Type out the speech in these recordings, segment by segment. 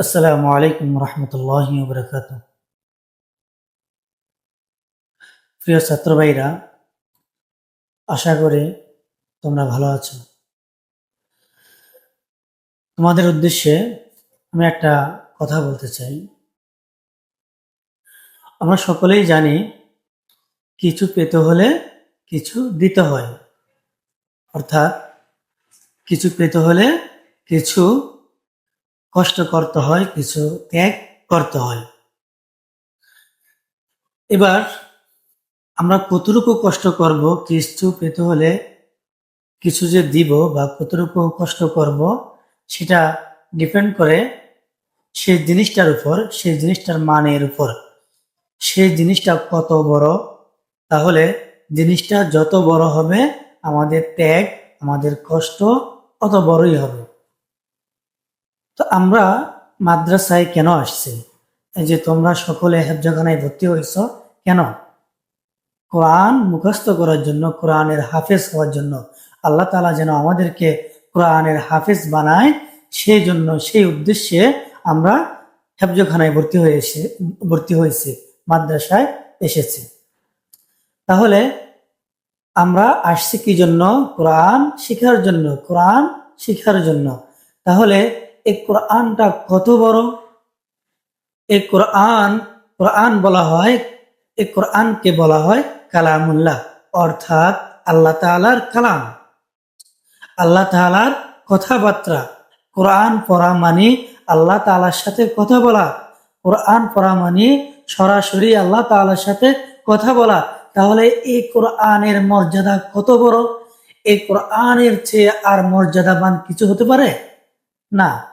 আসসালামু আলাইকুম রহমতুল্লাহ বরকাত প্রিয় ছাত্র ভাইরা আশা করি তোমরা ভালো আছো। তোমাদের উদ্দেশ্যে আমি একটা কথা বলতে চাই। আমরা সকলেই জানি কিছু পেতে হলে কিছু দিতে হয়। অর্থাৎ কিছু পেতে হলে কিছু কষ্ট করতে হয়, কিছু ত্যাগ করতে হয়। এবার আমরা কতটুকু কষ্ট করব কিছু পেতে হলে কিছু যে দিব বা কতটুকু কষ্ট করব, সেটা ডিপেন্ড করে সেই জিনিসটার উপর, সেই জিনিসটার মানের উপর। সেই জিনিসটা কত বড়, তাহলে জিনিসটা যত বড় হবে, আমাদের ত্যাগ, আমাদের কষ্ট অত বড়ই হবে। তো আমরা মাদ্রাসায় কেন আসছি? যে তোমরা সকলে হেফজাখানায় ভর্তি হয়েছ, কেন? কোরআন মুখস্থ করার জন্য, কোরআনের হাফেজ হওয়ার জন্য। আল্লাহ তালা যেন আমাদেরকে কোরআনের হাফেজ বানায়, সেই জন্য, সেই উদ্দেশ্যে আমরা হেফজখানায় ভর্তি হয়েছে, ভর্তি হয়েছি, মাদ্রাসায় এসেছে। তাহলে আমরা আসছি কি জন্য? কোরআন শিখার জন্য, কোরআন শিখার জন্য। তাহলে এই কোরআনটা কত বড়? এই কোরআন কোরআন বলা হয় এই কোরআনকে বলা হয় কালামুল্লাহ, অর্থাৎ আল্লাহ তালার কালাম। আল্লাহ তালার কথাবার্তা। কোরআন পড়া মানে আল্লাহ তালার সাথে কথা বলা। কোরআন পড়া মানে সরাসরি আল্লাহ তালার সাথে কথা বলা। তাহলে এই কোরআনের মর্যাদা কত বড়? এই কোরআনের চেয়ে আর মর্যাদাবান কিছু হতে পারে? না।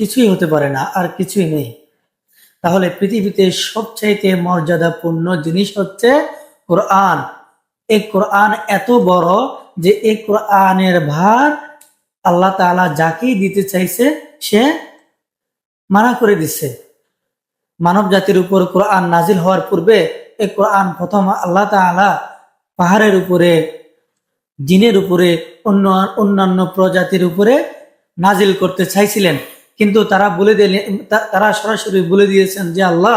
কিছুই হতে পারে না, আর কিছুই নেই। তাহলে পৃথিবীতে সবচাইতে মর্যাদাপূর্ণ জিনিস হচ্ছে কোরআন। এই কোরআন এত বড় যে এই কোরআনের ভার আল্লাহ তালা যাকেই দিতে চাইছে, সে মানা করে দিচ্ছে মানব জাতির উপর কোরআন নাজিল হওয়ার পূর্বে এই কোরআন প্রথম আল্লাহ তালা পাহাড়ের উপরে, জিনের উপরে, অন্য, অন্যান্য প্রজাতির উপরে নাজিল করতে চাইছিলেন। কিন্তু তারা বলে দিলেন তারা সরাসরি বলে দিয়েছেন যে, আল্লাহ,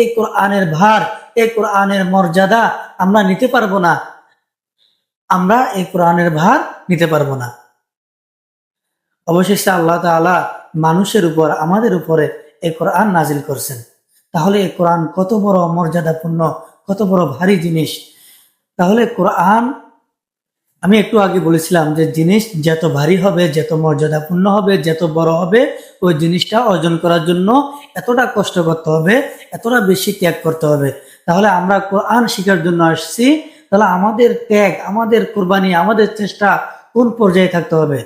এই কোরআনের ভার, এই কোরআনের মর্যাদা আমরা নিতে পারব না। আমরা এই কোরআনের ভার নিতে পারব না। অবশেষে আল্লাহ তালা মানুষের উপর, আমাদের উপরে এই কোরআন নাজিল করছেন। তাহলে এই কোরআন কত বড় মর্যাদাপূর্ণ, কত বড় ভারী জিনিস। তাহলে কোরআন আমি একটু আগে বলেছিলাম যে জিনিস যত ভারী হবে, যত মর্যাদাপূর্ণ হবে, যত বড় হবে, ওই জিনিসটা অর্জন করার জন্য এতটা কষ্ট করতে হবে, এতটা বেশি ত্যাগ করতে হবে। তাহলে আমরা কোরআন শিখার জন্য আসছি। তাহলে আমাদের ত্যাগ, আমাদের কোরবানি, আমাদের চেষ্টা কোন পর্যায়ে থাকতে হবে?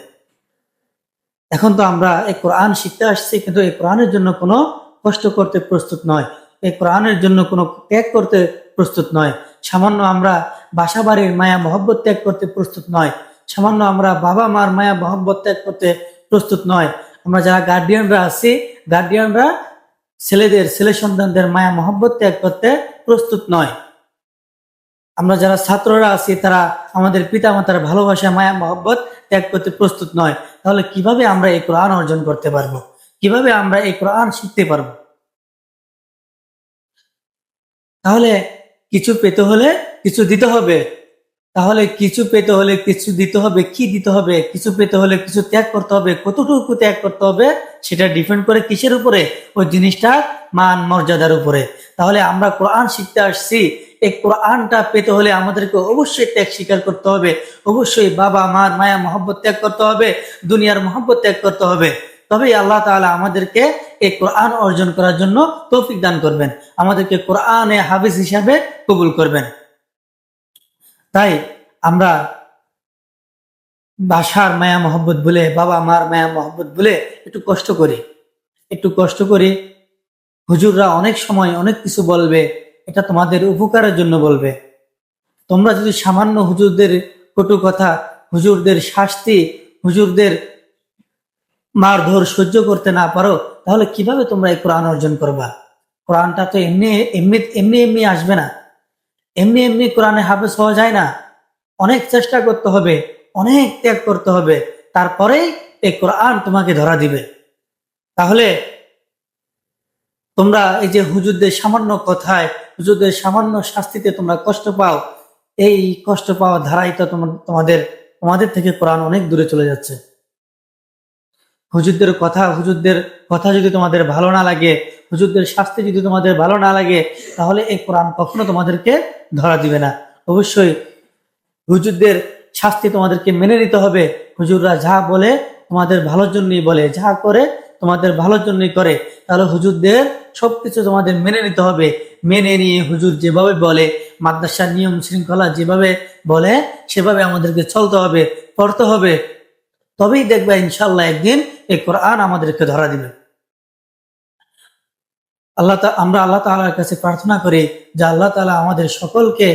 এখন তো আমরা এই কোরআন শিখতে আসছি, কিন্তু এই কোরআনের জন্য কোনো কষ্ট করতে প্রস্তুত নয়। এই কোরআনের জন্য কোনো ত্যাগ করতে প্রস্তুত নয়। সামান্য আমরা বাসা বাড়ির মায়া মহব্বত ত্যাগ করতে প্রস্তুত নয়। সামান্য আমরা বাবা মার মায়া মহব্বত ত্যাগ করতে প্রস্তুত নয়। আমরা যারা গার্ডিয়ানরা আছি গার্ডিয়ানরা ছেলেদের, ছেলে সন্তানদের মায়া মহব্বত ত্যাগ করতে প্রস্তুত নয়। আমরা যারা ছাত্ররা আছি, তারা আমাদের পিতা মাতার ভালোবাসা, মায়া মহব্বত ত্যাগ করতে প্রস্তুত নয়। তাহলে কীভাবে আমরা এই কোরআন অর্জন করতে পারব? কীভাবে আমরা এই কোরআন শিখতে পারব? তাহলে কিছু পেতে হলে কিছু দিতে হবে। তাহলে কিছু পেতে হলে কিছু দিতে হবে, কি দিতে হবে? কিছু পেতে হলে কিছু ত্যাগ করতে হবে। কতটুকু ত্যাগ করতে হবে সেটা ডিপেন্ড করে কিসের উপরে? ওই জিনিসটা মান মর্যাদার উপরে। তাহলে আমরা কোরআন শিখতে আসছি। এই কোরআনটা পেতে হলে আমাদেরকে অবশ্যই ত্যাগ স্বীকার করতে হবে। অবশ্যই বাবা, মার মায়া, মহব্বত ত্যাগ করতে হবে। দুনিয়ার মহব্বত ত্যাগ করতে হবে। তবেই আল্লাহ তালা আমাদেরকে এই কোরআন অর্জন করার জন্য তৌফিক দান করবেন। আমাদেরকে কোরআনে হাফিজ হিসাবে কবুল করবেন। তাই আমরা বাসার মায়া মহব্বত বলে, বাবা মার মায়া মহব্বত বলে একটু কষ্ট করি। একটু কষ্ট করি। হুজুররা অনেক সময় অনেক কিছু বলবে, এটা তোমাদের উপকারের জন্য বলবে। তোমরা যদি সামান্য হুজুরদের কটু কথা, হুজুরদের শাস্তি, হুজুরদের মারধর সহ্য করতে না পারো, তাহলে কীভাবে তোমরা এই কোরআন অর্জন করবা? কোরআনটা তো এমনি এমনি এমনি এমনি আসবে না। এমনি এমনি কোরআনে হাফেজ হওয়া যায় না। অনেক চেষ্টা করতে হবে, অনেক ত্যাগ করতে হবে, তারপরেই এই কোরআন তোমাকে ধরা দিবে। তাহলে তোমরা এই যে হুজুরদের সামান্য কথায়, হুজুরদের সামান্য শাস্তিতে তোমরা কষ্ট পাও, এই কষ্ট পাওয়া ধারাই তো তোমাদের তোমাদের থেকে কোরআন অনেক দূরে চলে যাচ্ছে। হুজুরদের কথা হুজুরদের কথা যদি তোমাদের ভালো না লাগে, হুজুরদের শাস্তি যদি তোমাদের ভালো না লাগে, তাহলে এই কোরআন কখনো তোমাদেরকে ধরা দিবে না। অবশ্যই হুজুরদের শাস্তি তোমাদেরকে মেনে নিতে হবে। হুজুররা যা বলে তোমাদের ভালোর জন্যই বলে, যা করে তোমাদের ভালোর জন্যই করে। তাহলে হুজুরদের সবকিছু তোমাদের মেনে নিতে হবে। মেনে নিয়ে হুজুর যেভাবে বলে, মাদ্রাসার নিয়ম শৃঙ্খলা যেভাবে বলে, সেভাবে আমাদেরকে চলতে হবে, পড়তে হবে। তবেই দেখবে ইনশাল্লাহ একদিন এই কোরআন আমাদেরকে ধরা দিবে। আল্লাহ আমরা আল্লাহ তাআলার কাছে প্রার্থনা করি যে আল্লাহ তাআলা আমাদের সকলকে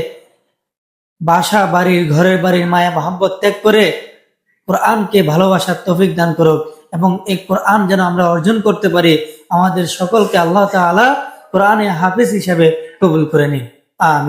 বাসা বাড়ির ঘরের বাড়ির মায়া, মহাব্বত ত্যাগ করে কোরআনকে ভালোবাসার তফিক দান করুক এবং এই কোরআন যেন আমরা অর্জন করতে পারি, আমাদের সকলকে আল্লাহ তাআলা কোরআনে হাফিজ হিসাবে কবুল করে নিন আমি